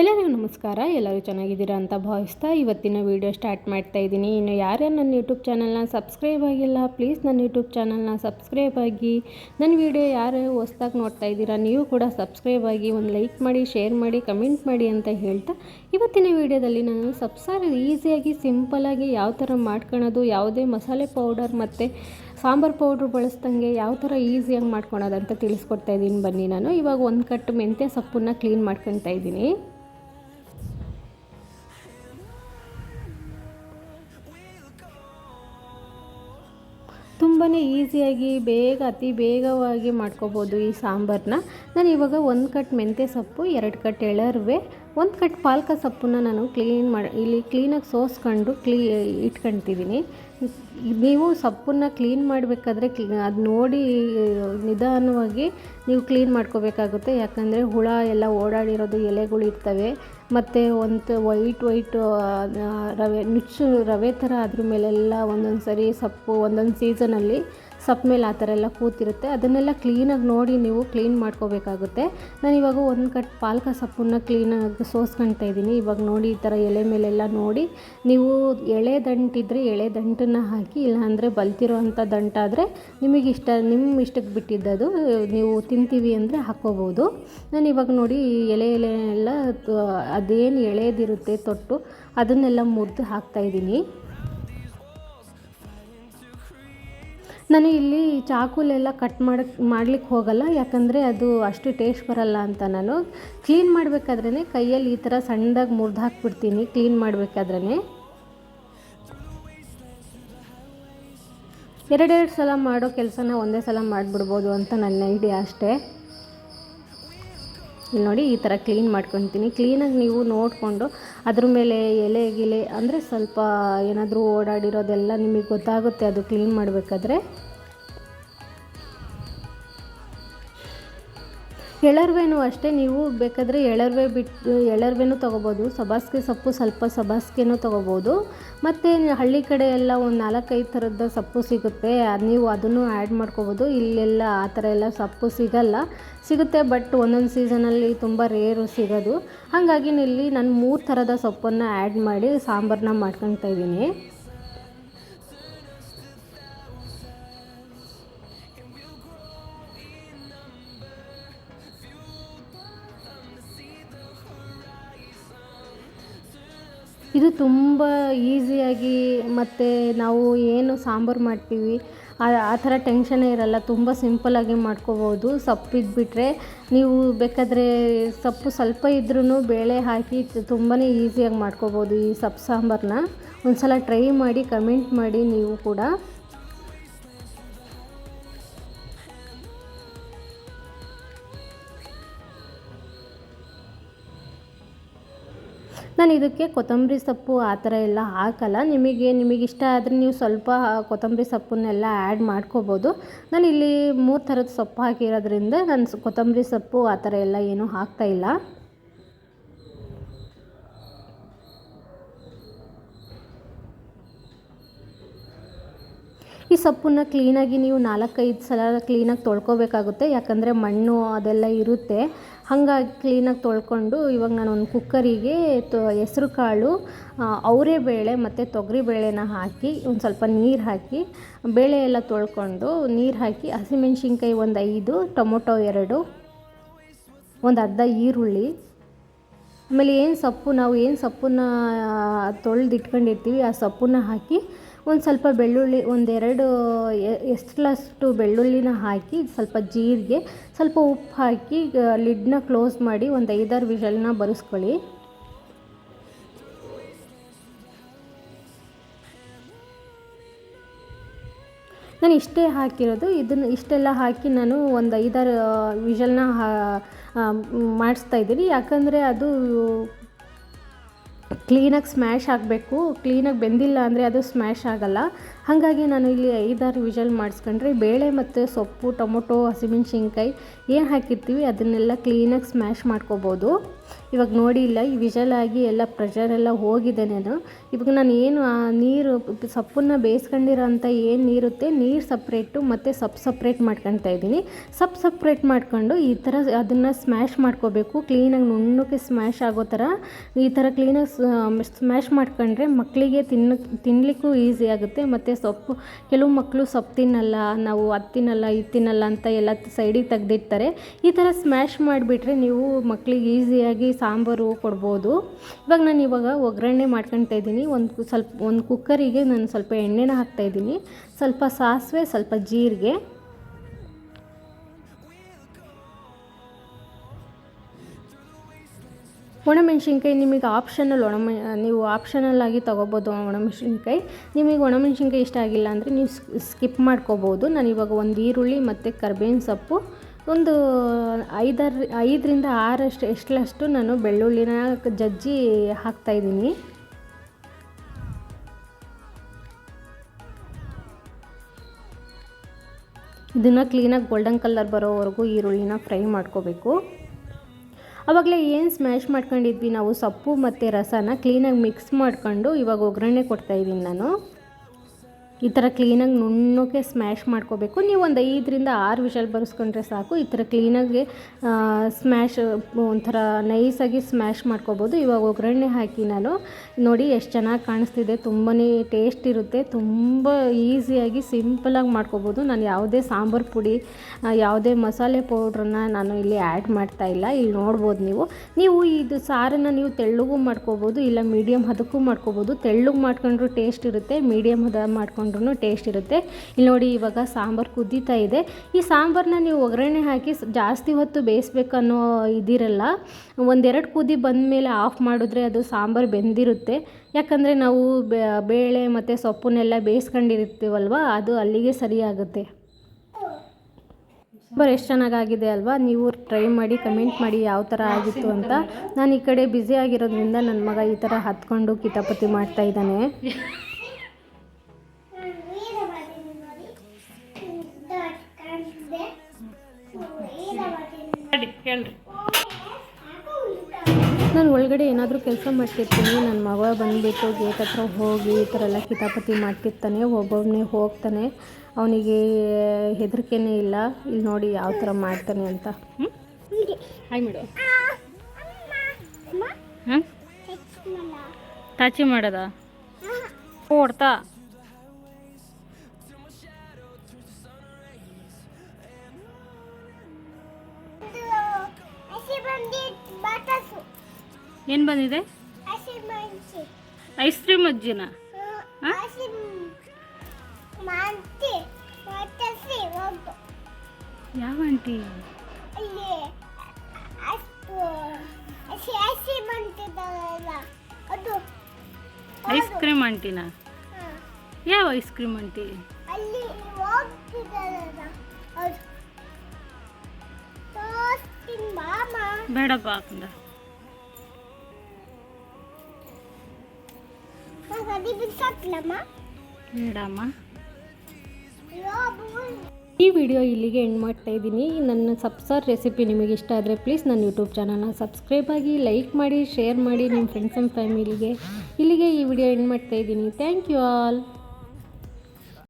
ಎಲ್ಲರಿಗೂ ನಮಸ್ಕಾರ. ಎಲ್ಲರೂ ಚೆನ್ನಾಗಿದ್ದೀರಾ ಅಂತ ಭಾವಿಸ್ತಾ ಇವತ್ತಿನ ವೀಡಿಯೋ ಸ್ಟಾರ್ಟ್ ಮಾಡ್ತಾ ಇದ್ದೀನಿ. ಇನ್ನು ಯಾರೇ ನನ್ನ ಯೂಟ್ಯೂಬ್ ಚಾನಲ್ನ ಸಬ್ಸ್ಕ್ರೈಬ್ ಆಗಿಲ್ಲ ಪ್ಲೀಸ್ ನನ್ನ ಯೂಟ್ಯೂಬ್ ಚಾನಲ್ನ ಸಬ್ಸ್ಕ್ರೈಬ್ ಆಗಿ. ನನ್ನ ವೀಡಿಯೋ ಯಾರು ಹೊಸ್ದಾಗಿ ನೋಡ್ತಾ ಇದ್ದೀರಾ, ನೀವು ಕೂಡ ಸಬ್ಸ್ಕ್ರೈಬ್ ಆಗಿ ಒಂದು ಲೈಕ್ ಮಾಡಿ ಶೇರ್ ಮಾಡಿ ಕಮೆಂಟ್ ಮಾಡಿ ಅಂತ ಹೇಳ್ತಾ ಇವತ್ತಿನ ವೀಡಿಯೋದಲ್ಲಿ ನಾನು ಸಬ್ಸಾರು ಈಸಿಯಾಗಿ ಸಿಂಪಲಾಗಿ ಯಾವ ಥರ ಮಾಡ್ಕೊಳೋದು, ಯಾವುದೇ ಮಸಾಲೆ ಪೌಡರ್ ಮತ್ತು ಸಾಂಬಾರು ಪೌಡ್ರ್ ಬಳಸ್ದಂಗೆ ಯಾವ ಥರ ಈಸಿಯಾಗಿ ಮಾಡ್ಕೊಳೋದಂತ ತಿಳಿಸ್ಕೊಡ್ತಾ ಇದ್ದೀನಿ ಬನ್ನಿ ನಾನು. ಇವಾಗ ಒಂದು ಕಟ್ಟು ಮೆಂತ್ಯ ಸೊಪ್ಪನ್ನ ಕ್ಲೀನ್ ಮಾಡ್ಕೊತಾ ಇದ್ದೀನಿ. ತುಂಬಾ ಈಸಿಯಾಗಿ, ಬೇಗ, ಅತಿ ಬೇಗವಾಗಿ ಮಾಡ್ಕೋಬೋದು ಈ ಸಾಂಬಾರನ್ನ ನಾನು ಇವಾಗ ಒಂದು ಕಟ್ ಮೆಂತ್ಯ ಸೊಪ್ಪು, ಎರಡು ಕಟ್ ಎಳರ್ವೆ, ಒಂದು ಕಟ್ ಪಾಲಕ ಸೊಪ್ಪನ್ನ ನಾನು ಕ್ಲೀನ್ ಮಾಡಿ ಇಲ್ಲಿ ಕ್ಲೀನಾಗಿ ಸೋಸ್ಕೊಂಡು ಕ್ಲೀ ಇಟ್ಕೊಳ್ತಿದ್ದೀನಿ ನೀವು ಸೊಪ್ಪನ್ನ ಕ್ಲೀನ್ ಮಾಡಬೇಕಾದ್ರೆ ಅದು ನೋಡಿ ನಿಧಾನವಾಗಿ ನೀವು ಕ್ಲೀನ್ ಮಾಡ್ಕೋಬೇಕಾಗುತ್ತೆ. ಯಾಕಂದರೆ ಹುಳ ಎಲ್ಲ ಓಡಾಡಿರೋದು, ಎಲೆಗಳು ಇರ್ತವೆ. ಮತ್ತು ಒಂದು ವೈಟ್ ವೈಟ್ ರವೆ, ನುಚ್ಚು ರವೆ ಥರ ಅದ್ರ ಮೇಲೆಲ್ಲ ಒಂದೊಂದು ಸರಿ ಸೊಪ್ಪು ಒಂದೊಂದು ಸೀಸನಲ್ಲಿ ಸೊಪ್ಪು ಮೇಲೆ ಆ ಥರ ಎಲ್ಲ ಕೂತಿರುತ್ತೆ. ಅದನ್ನೆಲ್ಲ ಕ್ಲೀನಾಗಿ ನೋಡಿ ನೀವು ಕ್ಲೀನ್ ಮಾಡ್ಕೋಬೇಕಾಗುತ್ತೆ. ನಾನು ಇವಾಗ ಒಂದು ಕಟ್ ಪಾಲಕ ಸೊಪ್ಪನ್ನು ಕ್ಲೀನಾಗಿ ಸೋಸ್ಕೊಳ್ತಾ ಇದ್ದೀನಿ. ಇವಾಗ ನೋಡಿ ಈ ಥರ ಎಲೆ ಮೇಲೆಲ್ಲ ನೋಡಿ ನೀವು ಎಳೆ ದಂಟಿದ್ರೆ ಎಳೆ ದಂಟನ್ನು ಹಾಕಿ, ಇಲ್ಲಾಂದರೆ ಬಲ್ತಿರೋವಂಥ ದಂಟಾದರೆ ನಿಮಗೆ ಇಷ್ಟ, ನಿಮ್ಮ ಇಷ್ಟಕ್ಕೆ ಬಿಟ್ಟಿದ್ದದು ನೀವು ತಿಂತೀವಿ ಅಂದರೆ ಹಾಕ್ಕೋಬೋದು ನಾನು ಇವಾಗ ನೋಡಿ ಎಲೆ ಎಲೆ ಎಲ್ಲ ಅದೇನು ಎಳೆದಿರುತ್ತೆ ತೊಟ್ಟು ಅದನ್ನೆಲ್ಲ ಮುರಿದು ಹಾಕ್ತಾಯಿದ್ದೀನಿ ನಾನು ಇಲ್ಲಿ ಚಾಕುಲೆಲ್ಲ ಕಟ್ ಮಾಡಕ್ಕೆ ಮಾಡ್ಲಿಕ್ಕೆ ಹೋಗಲ್ಲ, ಯಾಕಂದರೆ ಅದು ಅಷ್ಟು ಟೇಸ್ಟ್ ಬರಲ್ಲ ಅಂತ ನಾನು. ಕ್ಲೀನ್ ಮಾಡಬೇಕಾದ್ರೇ ಕೈಯಲ್ಲಿ ಈ ಥರ ಸಣ್ಣದಾಗಿ ಮುರಿದು ಹಾಕ್ಬಿಡ್ತೀನಿ ಕ್ಲೀನ್ ಮಾಡಬೇಕಾದ್ರೇ ಎರಡೆರಡು ಸಲ ಮಾಡೋ ಕೆಲಸನ ಒಂದೇ ಸಲ ಮಾಡಿಬಿಡ್ಬೋದು ಅಂತ ನನ್ನ ಐಡಿಯಾ ಅಷ್ಟೇ. ಇಲ್ಲಿ ನೋಡಿ, ಈ ಥರ ಕ್ಲೀನ್ ಮಾಡ್ಕೊತೀನಿ. ಕ್ಲೀನಾಗಿ ನೀವು ನೋಡಿಕೊಂಡು ಅದ್ರ ಮೇಲೆ ಎಲೆ ಗಿಲೆ, ಅಂದರೆ ಸ್ವಲ್ಪ ಏನಾದರೂ ಓಡಾಡಿರೋದೆಲ್ಲ ನಿಮಗೆ ಗೊತ್ತಾಗುತ್ತೆ, ಅದು ಕ್ಲೀನ್ ಮಾಡಬೇಕಾದ್ರೆ. ಎಳರ್ವೆನೂ ಅಷ್ಟೇ, ನೀವು ಬೇಕಾದರೆ ಎಳರ್ವೆ ಬಿಟ್ಟು ಎಳರ್ವೆನೂ ತೊಗೋಬೋದು. ಸಬಾಸ್ಗೆ ಸೊಪ್ಪು ಸ್ವಲ್ಪ ಸಬಾಸ್ಗೆನೂ ತೊಗೋಬೋದು. ಮತ್ತು ಹಳ್ಳಿ ಕಡೆ ಎಲ್ಲ ಒಂದು ನಾಲ್ಕೈದು ಥರದ ಸೊಪ್ಪು ಸಿಗುತ್ತೆ. ನೀವು ಅದನ್ನು ಆ್ಯಡ್ ಮಾಡ್ಕೋಬೋದು. ಇಲ್ಲೆಲ್ಲ ಆ ಥರ ಎಲ್ಲ ಸೊಪ್ಪು ಸಿಗಲ್ಲ. ಸಿಗುತ್ತೆ ಬಟ್ ಒಂದೊಂದು ಸೀಸನಲ್ಲಿ ತುಂಬ ರೇರು ಸಿಗೋದು. ಹಾಗಾಗಿ ಇಲ್ಲಿ ನಾನು ಮೂರು ಥರದ ಸೊಪ್ಪನ್ನು ಆ್ಯಡ್ ಮಾಡಿ ಸಾಂಬಾರನ್ನ ಮಾಡ್ಕೊತಾ ಇದ್ದೀನಿ. ಇದು ತುಂಬ ಈಸಿಯಾಗಿ ಮತ್ತು ನಾವು ಏನು ಸಾಂಬಾರು ಮಾಡ್ತೀವಿ. ಆ ಥರ ಟೆನ್ಷನ್ನೇ ಇರಲ್ಲ, ತುಂಬ ಸಿಂಪಲ್ಲಾಗಿ ಮಾಡ್ಕೋಬೋದು. ಸೊಪ್ಪು ಇದ್ಬಿಟ್ರೆ ನೀವು ಬೇಕಾದರೆ ಸೊಪ್ಪು ಸ್ವಲ್ಪ ಇದ್ರೂ ಬೇಳೆ ಹಾಕಿ ತುಂಬಾ ಈಸಿಯಾಗಿ ಮಾಡ್ಕೋಬೋದು ಈ ಸೊಪ್ಪು ಸಾಂಬಾರನ್ನ ಒಂದು ಸಲ ಟ್ರೈ ಮಾಡಿ ಕಮೆಂಟ್ ಮಾಡಿ ನೀವು ಕೂಡ. ನಾನು ಇದಕ್ಕೆ ಕೊತ್ತಂಬರಿ ಸೊಪ್ಪು ಆ ಥರ ಎಲ್ಲ ಹಾಕಲ್ಲ. ನಿಮಗೆ ನಿಮಗೆ ಇಷ್ಟ ಆದರೆ ನೀವು ಸ್ವಲ್ಪ ಕೊತ್ತಂಬರಿ ಸೊಪ್ಪನ್ನೆಲ್ಲ ಆ್ಯಡ್ ಮಾಡ್ಕೋಬೋದು. ನಾನು ಇಲ್ಲಿ ಮೂರು ಥರದ ಸೊಪ್ಪು ಹಾಕಿರೋದ್ರಿಂದ ನಾನು ಕೊತ್ತಂಬರಿ ಸೊಪ್ಪು ಆ ಥರ ಎಲ್ಲ ಏನೂ ಹಾಕ್ತಾಯಿಲ್ಲ ಈ ಸೊಪ್ಪನ್ನ ಕ್ಲೀನಾಗಿ ನೀವು ನಾಲ್ಕೈದು ಸಲ ಕ್ಲೀನಾಗಿ ತೊಳ್ಕೊಬೇಕಾಗುತ್ತೆ. ಯಾಕಂದರೆ ಮಣ್ಣು ಅದೆಲ್ಲ ಇರುತ್ತೆ. ಹಾಗಾಗಿ ಕ್ಲೀನಾಗಿ ತೊಳ್ಕೊಂಡು ಇವಾಗ ನಾನು ಒಂದು ಕುಕ್ಕರಿಗೆ ತೊ, ಹೆಸ್ರು ಕಾಳು ಅವರೆಬೇಳೆ ಮತ್ತು ತೊಗರಿ ಬೇಳೆನ ಹಾಕಿ ಒಂದು ಸ್ವಲ್ಪ ನೀರು ಹಾಕಿ, ಬೇಳೆ ಎಲ್ಲ ತೊಳ್ಕೊಂಡು ನೀರು ಹಾಕಿ ಹಸಿಮೆಣ್ಸಿನ್ಕಾಯಿ ಒಂದು ಐದು, ಟೊಮೊಟೊ ಎರಡು, ಒಂದು ಅರ್ಧ ಈರುಳ್ಳಿ, ಆಮೇಲೆ ಏನು ಸೊಪ್ಪು, ನಾವು ಏನು ಸೊಪ್ಪನ್ನ ತೊಳೆದಿಟ್ಕೊಂಡಿರ್ತೀವಿ ಆ ಸೊಪ್ಪನ್ನ ಹಾಕಿ ಒಂದು ಸ್ವಲ್ಪ ಬೆಳ್ಳುಳ್ಳಿ, ಒಂದೆರಡು ಎಷ್ಟಲಷ್ಟು ಬೆಳ್ಳುಳ್ಳಿನ ಹಾಕಿ, ಸ್ವಲ್ಪ ಜೀರಿಗೆ, ಸ್ವಲ್ಪ ಉಪ್ಪು ಹಾಕಿ ಲಿಡ್ನ ಕ್ಲೋಸ್ ಮಾಡಿ ಒಂದು ಐದಾರು ವಿಷಲ್ನ ಬರೆಸ್ಕೊಳ್ಳಿ. ನಾನು ಇಷ್ಟೇ ಹಾಕಿರೋದು. ಇದನ್ನು ಇಷ್ಟೆಲ್ಲ ಹಾಕಿ ನಾನು ಒಂದು ಐದಾರು ವಿಷಲ್ನ ಮಾಡಿಸ್ತಾ ಇದ್ದೀನಿ. ಯಾಕಂದರೆ ಅದು ಕ್ಲೀನಾಗಿ ಸ್ಮ್ಯಾಶ್ ಆಗಬೇಕು, ಕ್ಲೀನಾಗಿ ಬೆಂದಿಲ್ಲ ಅಂದರೆ ಅದು ಸ್ಮ್ಯಾಶ್ ಆಗಲ್ಲ. ಹಾಗಾಗಿ ನಾನು ಇಲ್ಲಿ ಐದಾರು ವಿಜಲ್ ಮಾಡಿಸ್ಕೊಂಡ್ರೆ ಬೇಳೆ ಮತ್ತು ಸೊಪ್ಪು, ಟೊಮೊಟೊ, ಹಸಿಮೆಣ್ಸಿನ್ಕಾಯಿ ಏನು ಹಾಕಿರ್ತೀವಿ ಅದನ್ನೆಲ್ಲ ಕ್ಲೀನಾಗಿ ಸ್ಮ್ಯಾಶ್ ಮಾಡ್ಕೋಬೋದು. ಇವಾಗ ನೋಡಿ ಇಲ್ಲ, ಈ ಆಗಿ ಎಲ್ಲ ಪ್ರೆಷರೆಲ್ಲ ಹೋಗಿದೆ ನಾನು. ಇವಾಗ ನಾನು ಏನು ಆ ನೀರು, ಸೊಪ್ಪನ್ನು ಬೇಯಿಸ್ಕೊಂಡಿರೋ ಅಂಥ ಏನು ನೀರುತ್ತೆ ನೀರು ಸಪ್ರೇಟು ಮತ್ತು ಸೊಪ್ಪು ಸಪ್ರೇಟ್ ಮಾಡ್ಕೊತಾ ಇದ್ದೀನಿ. ಸಪ್ ಸಪ್ರೇಟ್ ಮಾಡ್ಕೊಂಡು ಈ ಥರ ಅದನ್ನು ಸ್ಮ್ಯಾಶ್ ಮಾಡ್ಕೋಬೇಕು, ಕ್ಲೀನಾಗಿ ನುಣ್ಣಕ್ಕೆ ಸ್ಮ್ಯಾಶ್ ಆಗೋ ಥರ ಈ ಥರ ಕ್ಲೀನಾಗಿ ಸ್ಮ್ಯಾಶ್ ಮಾಡ್ಕೊಂಡ್ರೆ ಮಕ್ಕಳಿಗೆ ತಿನ್ನ ತಿನ್ನಲಿಕ್ಕೂ ಈಸಿ ಆಗುತ್ತೆ. ಮತ್ತು ಸೊಪ್ಪು, ಕೆಲವು ಮಕ್ಕಳು ಸೊಪ್ಪು ತಿನ್ನಲ್ಲ, ನಾವು ಅದು ತಿನ್ನಲ್ಲ, ಇದು ತಿನ್ನಲ್ಲ ಅಂತ ಎಲ್ಲ ಸೈಡಿಗೆ ತೆಗೆದಿಡ್ತಾರೆ. ಈ ಥರ ಸ್ಮ್ಯಾಶ್ ಮಾಡಿಬಿಟ್ರೆ ನೀವು ಮಕ್ಕಳಿಗೆ ಈಸಿಯಾಗಿ ಸಾಂಬಾರು ಕೊಡ್ಬೋದು. ಇವಾಗ ನಾನು ಇವಾಗ ಒಗ್ಗರಣೆ ಮಾಡ್ಕೊಳ್ತಾ ಇದ್ದೀನಿ. ಒಂದು ಸ್ವಲ್ಪ, ಒಂದು ಕುಕ್ಕರಿಗೆ ನಾನು ಸ್ವಲ್ಪ ಎಣ್ಣೆನ ಹಾಕ್ತಾಯಿದ್ದೀನಿ ಸ್ವಲ್ಪ ಸಾಸಿವೆ, ಸ್ವಲ್ಪ ಜೀರಿಗೆ. ಒಣಮೆಣ್ಸಿನ್ಕಾಯಿ ನಿಮಗೆ ಆಪ್ಷನಲ್ ಒಣಮೆ, ನೀವು ಆಪ್ಷನಲ್ ಆಗಿ ತೊಗೋಬೋದು ಒಣಮೆಣ್ಸಿನ್ಕಾಯಿ. ನಿಮಗೆ ಒಣಮೆಣ್ಸಿನ್ಕಾಯಿ ಇಷ್ಟ ಆಗಿಲ್ಲ ಅಂದರೆ ನೀವು ಸ್ಕಿಪ್ ಮಾಡ್ಕೋಬೋದು. ನಾನು ಇವಾಗ ಒಂದು ಈರುಳ್ಳಿ ಮತ್ತು ಕರ್ಬೇವಿನ ಸೊಪ್ಪು, ಒಂದು ಐದರ, ಐದರಿಂದ ಆರಷ್ಟು, ಎಷ್ಟಲಷ್ಟು ನಾನು ಬೆಳ್ಳುಳ್ಳಿನ ಜಜ್ಜಿ ಹಾಕ್ತಾಯಿದ್ದೀನಿ ಇದನ್ನು ಕ್ಲೀನಾಗಿ ಗೋಲ್ಡನ್ ಕಲರ್ ಬರೋವರೆಗೂ ಈರುಳ್ಳಿನ ಫ್ರೈ ಮಾಡ್ಕೋಬೇಕು. ಆವಾಗಲೇ ಏನು ಸ್ಮ್ಯಾಶ್ ಮಾಡ್ಕೊಂಡಿದ್ವಿ ನಾವು? ಸೊಪ್ಪು ಮತ್ತು ರಸನ ಕ್ಲೀನಾಗಿ ಮಿಕ್ಸ್ ಮಾಡ್ಕೊಂಡು ಇವಾಗ ಒಗ್ಗರಣೆ ಕೊಡ್ತಾಯಿದ್ದೀನಿ ನಾನು. ಈ ಥರ ಕ್ಲೀನಾಗಿ ನುಣ್ಣಕ್ಕೆ ಸ್ಮ್ಯಾಶ್ ಮಾಡ್ಕೋಬೇಕು. ನೀವು ಒಂದು ಐದರಿಂದ ಆರು ವಿಷಲ್ ಬರೆಸ್ಕೊಂಡ್ರೆ ಸಾಕು. ಈ ಥರ ಕ್ಲೀನಾಗಿ ಸ್ಮ್ಯಾಶ್, ಒಂಥರ ನೈಸಾಗಿ ಸ್ಮ್ಯಾಶ್ ಮಾಡ್ಕೋಬೋದು. ಇವಾಗ ಒಗ್ಗರಣೆ ಹಾಕಿ ನಾನು ನೋಡಿ ಎಷ್ಟು ಚೆನ್ನಾಗಿ ಕಾಣಿಸ್ತಿದೆ. ತುಂಬಾ ಟೇಸ್ಟ್ ಇರುತ್ತೆ. ತುಂಬ ಈಸಿಯಾಗಿ ಸಿಂಪಲಾಗಿ ಮಾಡ್ಕೋಬೋದು. ನಾನು ಯಾವುದೇ ಸಾಂಬಾರು ಪುಡಿ ಯಾವುದೇ ಮಸಾಲೆ ಪೌಡ್ರನ್ನ ನಾನು ಇಲ್ಲಿ ಆ್ಯಡ್ ಮಾಡ್ತಾ ಇಲ್ಲ. ಇಲ್ಲಿ ನೋಡ್ಬೋದು ನೀವು. ನೀವು ಇದು ಸಾರನ್ನು ನೀವು ತೆಳ್ಳಗೂ ಮಾಡ್ಕೋಬೋದು, ಇಲ್ಲ ಮೀಡಿಯಮ್ ಹದಕ್ಕೂ ಮಾಡ್ಕೋಬೋದು. ತೆಳ್ಳಗೆ ಮಾಡ್ಕೊಂಡ್ರೂ ಟೇಸ್ಟ್ ಇರುತ್ತೆ, ಮೀಡಿಯಮ್ ಹದ ಮಾಡ್ಕೊಂಡು ಟೇಸ್ಟ್ ಇರುತ್ತೆ. ಇಲ್ಲಿ ನೋಡಿ ಇವಾಗ ಸಾಂಬಾರು ಕುದೀತಾ ಇದೆ. ಈ ಸಾಂಬಾರನ್ನ ನೀವು ಒಗ್ಗರಣೆ ಹಾಕಿ ಜಾಸ್ತಿ ಹೊತ್ತು ಬೇಯಿಸ್ಬೇಕನ್ನೋ ಇದಿರಲ್ಲ. ಒಂದೆರಡು ಕುದಿ ಬಂದಮೇಲೆ ಆಫ್ ಮಾಡಿದ್ರೆ ಅದು ಸಾಂಬಾರು ಬೆಂದಿರುತ್ತೆ. ಯಾಕಂದರೆ ನಾವು ಬೇಳೆ ಮತ್ತು ಸೊಪ್ಪನ್ನೆಲ್ಲ ಬೇಯಿಸ್ಕೊಂಡಿರ್ತೀವಲ್ವ, ಅದು ಅಲ್ಲಿಗೆ ಸರಿಯಾಗುತ್ತೆ. ಸಾಂಬಾರು ಎಷ್ಟು ಚೆನ್ನಾಗಾಗಿದೆ ಅಲ್ವಾ? ನೀವು ಟ್ರೈ ಮಾಡಿ ಕಮೆಂಟ್ ಮಾಡಿ ಯಾವ ಥರ ಆಗಿತ್ತು ಅಂತ. ನಾನು ಈ ಕಡೆ ಬ್ಯುಸಿ ಆಗಿರೋದ್ರಿಂದ ನನ್ನ ಮಗ ಈ ಥರ ಹತ್ಕೊಂಡು ಕಿತಾಪತಿ ಮಾಡ್ತಾ ಇದ್ದಾನೆ. ಹೇಳ್ರಿ. ನಾನು ಒಳಗಡೆ ಏನಾದರೂ ಕೆಲಸ ಮಾಡ್ತಿರ್ತೀನಿ ನನ್ನ ಮಗ ಬಂದುಬಿಟ್ಟು ಗೇಟ್ ಹತ್ರ ಹೋಗಿ ಈ ಥರ ಎಲ್ಲ ಕಿತಾಪತಿ ಮಾಡ್ತಿರ್ತಾನೆ ಒಬ್ಬೊಬ್ಬನೇ ಹೋಗ್ತಾನೆ ಅವನಿಗೆ ಹೆದರಿಕೆನೇ ಇಲ್ಲ ಇಲ್ಲಿ ನೋಡಿ ಯಾವ ಥರ ಮಾಡ್ತಾನೆ ಅಂತ. ಹಾಯ್ ಮೇಡು ಹಾಂ ತಾಚಿ ಮಾಡದ? ಓಡ್ತಾ ಏನು ಬಂದಿದೆ? ಐಸ್ ಕ್ರೀಮ್ ಅಜ್ಜಿನ ಯಾವ ಆಂಟಿ ಐಸ್ ಕ್ರೀಮ್ ಆಂಟಿನ ಯಾವ ಐಸ್ ಕ್ರೀಮ್ ಆಂಟಿ ಬೇಡಪ್ಪ ಹಾಕಂದ ಬೇಡಮ್ಮ ಈ ವಿಡಿಯೋ ಇಲ್ಲಿಗೆ ಎಂಡ್ ಮಾಡ್ತಾ ಇದ್ದೀನಿ. ನನ್ನ ಸಬ್ಸಾರ್ ರೆಸಿಪಿ ನಿಮಗೆ ಇಷ್ಟ ಆದರೆ ಪ್ಲೀಸ್ ನನ್ನ ಯೂಟ್ಯೂಬ್ ಚಾನಲ್ನ ಸಬ್ಸ್ಕ್ರೈಬ್ ಆಗಿ ಲೈಕ್ ಮಾಡಿ ಶೇರ್ ಮಾಡಿ ನಿಮ್ಮ ಫ್ರೆಂಡ್ಸ್ ಆ್ಯಂಡ್ ಫ್ಯಾಮಿಲಿಗೆ ಇಲ್ಲಿಗೆ ಈ ವಿಡಿಯೋ ಎಂಡ್ ಮಾಡ್ತಾ ಇದ್ದೀನಿ. Thank you all